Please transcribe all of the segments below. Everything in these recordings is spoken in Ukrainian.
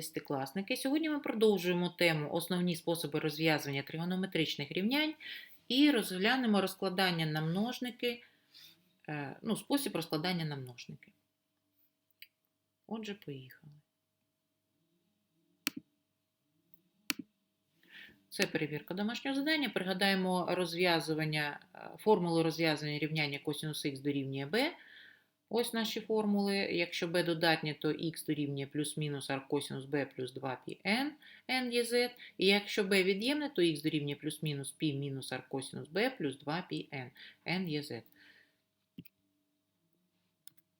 Десятикласники. Сьогодні ми продовжуємо тему Основні способи розв'язування тригонометричних рівнянь і розглянемо розкладання на множники, е, ну, спосіб розкладання на множники. Отже, поїхали. Це перевірка домашнього завдання. Пригадаємо розв'язування, е, формулу розв'язування рівняння косинус х дорівнює b. Ось наші формули. Якщо b додатнє, то х дорівнює плюс-мінус аркосинус b плюс 2πn, n є z. І якщо b від'ємне, то х дорівнює плюс-мінус π мінус аркосинус b плюс 2πn, n є z.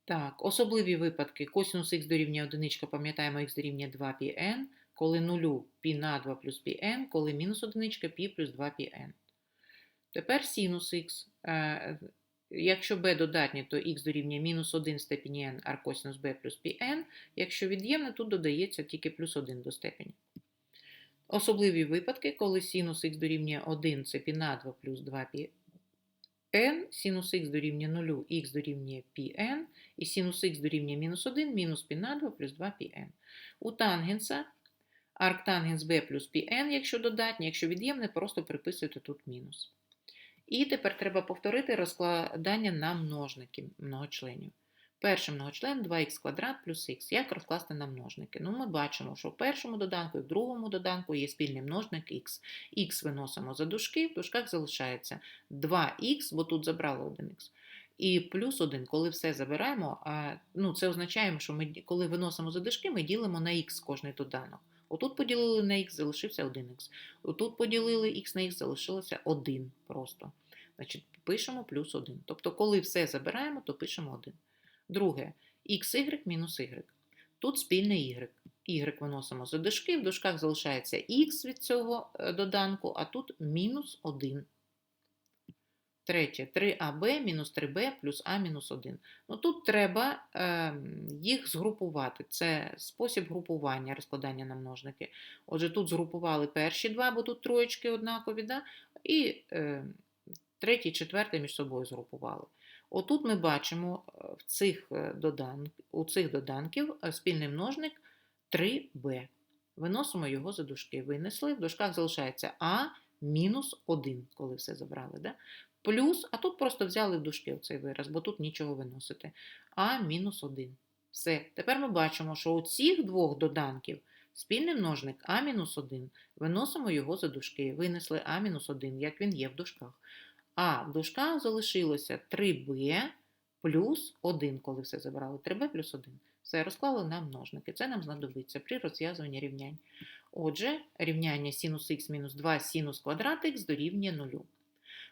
Так, особливі випадки. Косинус х дорівнює 1, пам'ятаємо, х дорівнює 2πn, коли нулю π на 2 плюс πn, коли мінус 1 π плюс 2πn. Тепер синус х. Е, Якщо b додатнє, то х дорівнює мінус 1 в степені n аркосинус b плюс πn. Якщо від'ємне, тут додається тільки плюс 1 до степені. Особливі випадки, коли синус х дорівнює 1, це π на 2 плюс 2 πn, синус х дорівнює 0, х дорівнює πn, і синус х дорівнює мінус 1, мінус π на 2 плюс 2 πn. У тангенса арктангенс b плюс πn, якщо додатнє, якщо від'ємне, просто приписуєте тут мінус. І тепер треба повторити розкладання на множники многочленів. Перший многочлен 2х квадрат плюс х. Як розкласти на множники? Ну, Ми бачимо, що в першому доданку і в другому доданку є спільний множник х. Х виносимо за дужки, в дужках залишається 2х, бо тут забрали 1х. І плюс 1, коли все забираємо, ну, це означає, що ми, коли виносимо за дужки, ми ділимо на х кожний доданок. Отут поділили на х, залишився 1х. Отут поділили х на х, залишилося 1 просто. Значить, пишемо плюс 1. Тобто, коли все забираємо, то пишемо 1. Друге, xy мінус y. Тут спільний y. Y виносимо за дужки, в дужках залишається х від цього е, доданку, а тут мінус 1. Третє, 3аб мінус 3b плюс а мінус 1. Ну, Тут треба е, їх згрупувати. Це спосіб групування, розкладання на множники. Отже, тут згрупували перші два, бо тут троєчки однакові, да? і е, третій четвертий між собою згрупували. Отут ми бачимо е, в цих е, додан... у цих доданків е, спільний множник 3b. Виносимо його за дужки. Винесли, в дужках залишається а мінус 1, коли все забрали. Да? Плюс, а тут просто взяли в дужки цей вираз, бо тут нічого виносити. А мінус 1. Все. Тепер ми бачимо, що у цих двох доданків спільний множник а мінус 1. Виносимо його за дужки. Винесли а мінус 1, як він є в дужках. А в дужках залишилося 3b плюс 1, коли все забрали. 3b плюс 1. Все, розклали на множники. Це нам знадобиться при розв'язуванні рівнянь. Отже, рівняння синус х мінус 2 синус квадрат х дорівнює 0.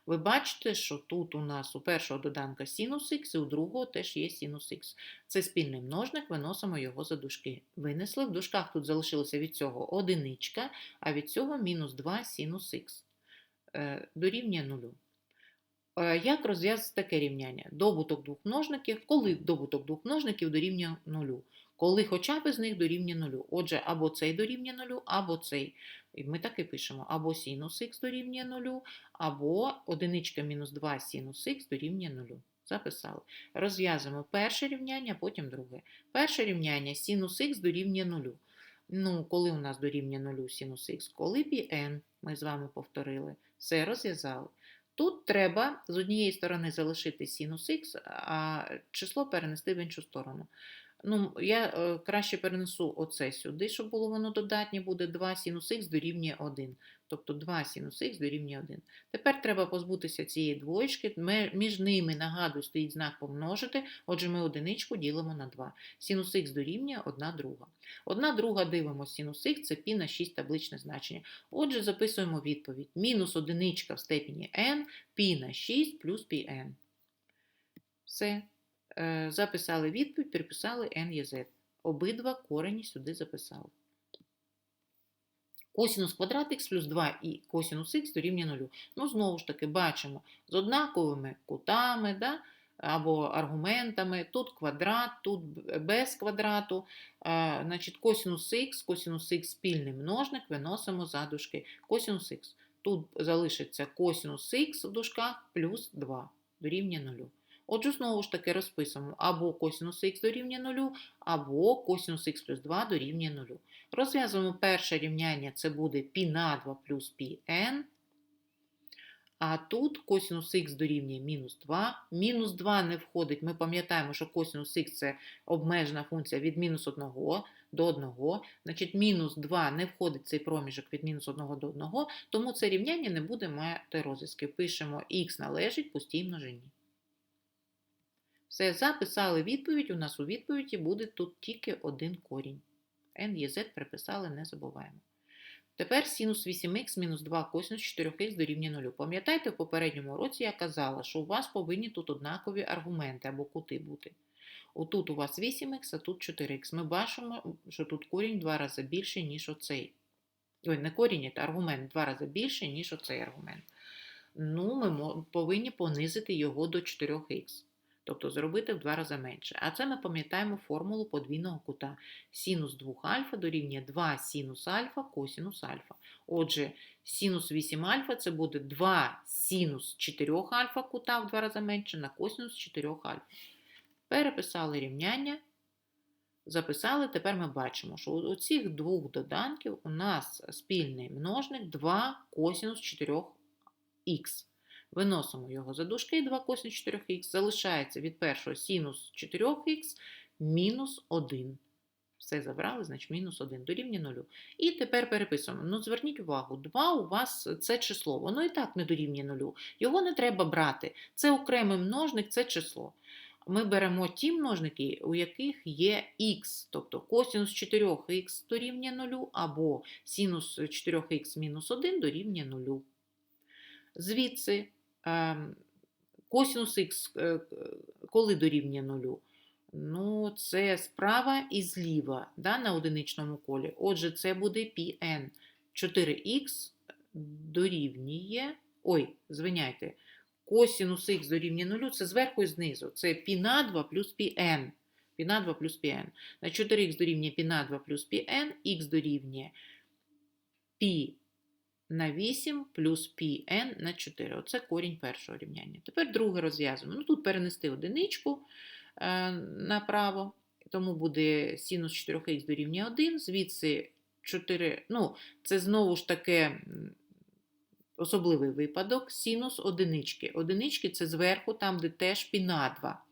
Ви бачите, що тут у нас у першого доданка синус х, і у другого теж є синус х. Це спільний множник, виносимо його за дужки. Винесли, в дужках тут залишилося від цього одиничка, а від цього мінус 2 синус х. Е, дорівнює 0. Е, як розв'язати таке рівняння? Добуток двох множників, коли добуток двох множників дорівнює нулю, коли хоча б з них дорівнює нулю. Отже, або цей дорівнює нулю, або цей. І ми так і пишемо: або синус х дорівнює нулю, або одиничка мінус 2 синус х дорівнює нулю. Записали. Розв'язуємо перше рівняння, потім друге. Перше рівняння синус х дорівнює нулю. Ну, коли у нас дорівнює нулю синус х, коли πn, ми з вами повторили, все розв'язали. Тут треба з однієї сторони залишити синус х, а число перенести в іншу сторону. Ну, Я е, краще перенесу оце сюди, щоб було воно додатнє, буде 2 синус х дорівнює 1. Тобто 2 синус х дорівнює 1. Тепер треба позбутися цієї двоєчки. Між ними, нагадую, стоїть знак помножити. Отже, ми одиничку ділимо на 2. Синус х дорівнює 1 друга. 1 друга дивимо синус х, це пі на 6 табличне значення. Отже, записуємо відповідь. Мінус одиничка в степені n, пі на 6 плюс пі n. Все. Е, записали відповідь, переписали n є z. Обидва корені сюди записали. Косінус квадрат х плюс 2 і косінус х дорівнює 0. Ну, знову ж таки, бачимо з однаковими кутами да, або аргументами. Тут квадрат, тут без квадрату. А, значить, Косінус х, косінус х спільний множник виносимо за дужки. Косінус х. Тут залишиться косінус х в дужках плюс 2 дорівнює 0. Отже, знову ж таки розписуємо або косінус х дорівнює 0, або косінус х плюс 2 дорівнює 0. Розв'язуємо перше рівняння, це буде π на 2 плюс πn. А тут косінус х дорівнює мінус 2. Мінус 2 не входить. Ми пам'ятаємо, що косінус х це обмежена функція від мінус 1 до 1. Значить, мінус 2 не входить в цей проміжок від мінус 1 до 1, тому це рівняння не буде мати розв'язки. Пишемо х належить пустій множині. Все, записали відповідь. У нас у відповіді буде тут тільки один корінь. n є z приписали, не забуваємо. Тепер синус 8х мінус 2 косинус 4х дорівнює 0. Пам'ятаєте, в попередньому уроці я казала, що у вас повинні тут однакові аргументи або кути бути. Отут у вас 8х, а тут 4х. Ми бачимо, що тут корінь два рази більший, ніж оцей. Ой, не корінь, а аргумент два рази більший, ніж оцей аргумент. Ну, ми повинні понизити його до 4х. Тобто зробити в два рази менше. А це ми пам'ятаємо формулу подвійного кута. Синус 2 альфа дорівнює 2 синус альфа косинус альфа. Отже, синус 8 альфа це буде 2 синус 4 альфа кута в два рази менше на косинус 4 альфа. Переписали рівняння, записали. Тепер ми бачимо, що у цих двох доданків у нас спільний множник 2 косинус 4х. Виносимо його за дужки 2 косинус 4х. Залишається від першого синус 4х мінус 1. Все забрали, значить мінус 1 дорівнює 0. І тепер переписуємо. Ну, зверніть увагу, 2 у вас це число, воно і так не дорівнює 0. Його не треба брати. Це окремий множник, це число. Ми беремо ті множники, у яких є х, тобто косинус 4х дорівнює 0, або синус 4х мінус 1 дорівнює 0. Звідси ем, косинус х е, коли дорівнює 0? Ну, це справа і зліва да, на одиничному колі. Отже, це буде πn. 4х дорівнює. Ой, звиняйте, косинус х дорівнює 0, це зверху і знизу. Це π на 2 плюс πn. π на 2 плюс πn. На 4х дорівнює π на 2 плюс πn, х дорівнює π на 8 плюс Pn на 4. Оце корінь першого рівняння. Тепер друге розв'язуємо. Ну, Тут перенести одиничку е, направо, тому буде синус 4х дорівнює 1, звідси 4. ну, Це знову ж таке особливий випадок, синус одинички. Одинички це зверху, там, де теж π на 2.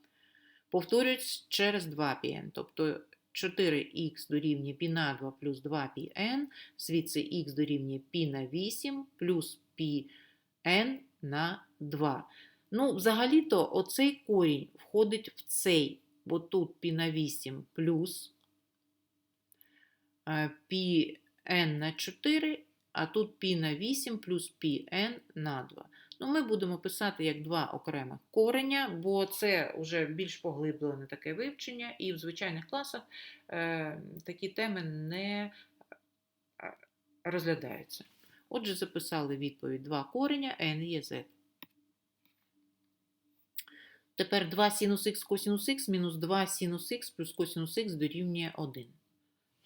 Повторюють через 2 πn. Тобто 4х дорівнює π на 2 плюс 2 πn, звідси х дорівнює π на 8 плюс πn на 2. Ну, взагалі-то оцей корінь входить в цей, бо тут π на 8 плюс е, πn на 4, а тут π на 8 плюс πn на 2. Ну, ми будемо писати як два окремих кореня, бо це вже більш поглиблене таке вивчення, і в звичайних класах е, такі теми не е, розглядаються. Отже, записали відповідь 2 кореня n є z. Тепер 2 синус х косинус х мінус 2 синус х плюс косинус х дорівнює 1.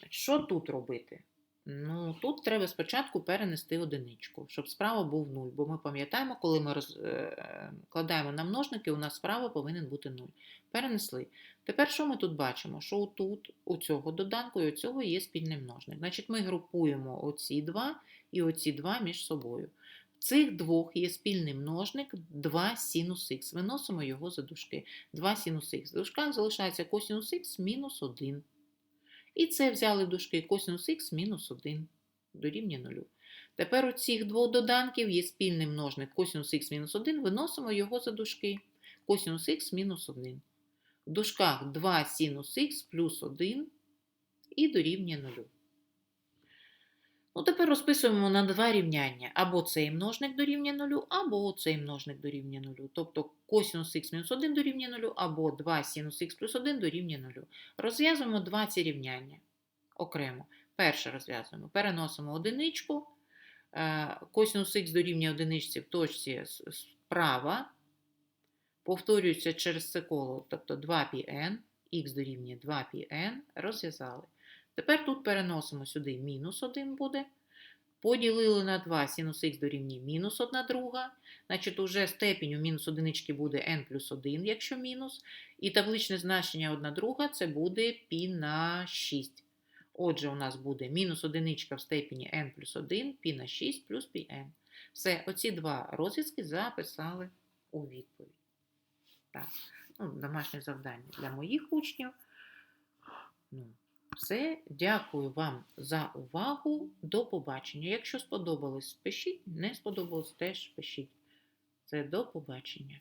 Що тут робити? Ну, тут треба спочатку перенести одиничку, щоб справа був 0. Бо ми пам'ятаємо, коли ми розкладаємо на множники, у нас справа повинен бути 0. Перенесли. Тепер що ми тут бачимо? Що тут у цього доданку і у цього є спільний множник. Значить, ми групуємо оці два і оці два між собою. В цих двох є спільний множник 2 синус х. Виносимо його за дужки. 2 синус х. В дужках залишається косинус х мінус 1. І це взяли в дужки косинус х мінус 1 дорівнює 0. Тепер у цих двох доданків є спільний множник косинус х мінус 1, виносимо його за дужки. Косинус х мінус 1. В дужках 2 синус х плюс 1 і дорівнює 0. Ну, тепер розписуємо на два рівняння. Або цей множник дорівнює 0, або цей множник дорівнює 0. Тобто косинус х мінус 1 дорівнює 0, або 2 синус х плюс 1 дорівнює 0. Розв'язуємо два ці рівняння окремо. Перше розв'язуємо. Переносимо одиничку. Е, Косинус х дорівнює одиничці в точці справа. Повторюється через це коло, тобто 2πn, х дорівнює 2πn, розв'язали. Тепер тут переносимо сюди мінус 1 буде. Поділили на 2 синус х дорівнює мінус 1 друга. Значить, уже степінь у мінус одинички буде n плюс 1, якщо мінус. І табличне значення 1 друга це буде π на 6. Отже, у нас буде мінус одиничка в степені n плюс 1, π на 6 плюс пі. Все, оці два розв'язки записали у відповідь. Так, ну, домашнє завдання для моїх учнів. Ну, все, дякую вам за увагу. До побачення. Якщо сподобалось, пишіть, не сподобалось, теж пишіть. Це до побачення.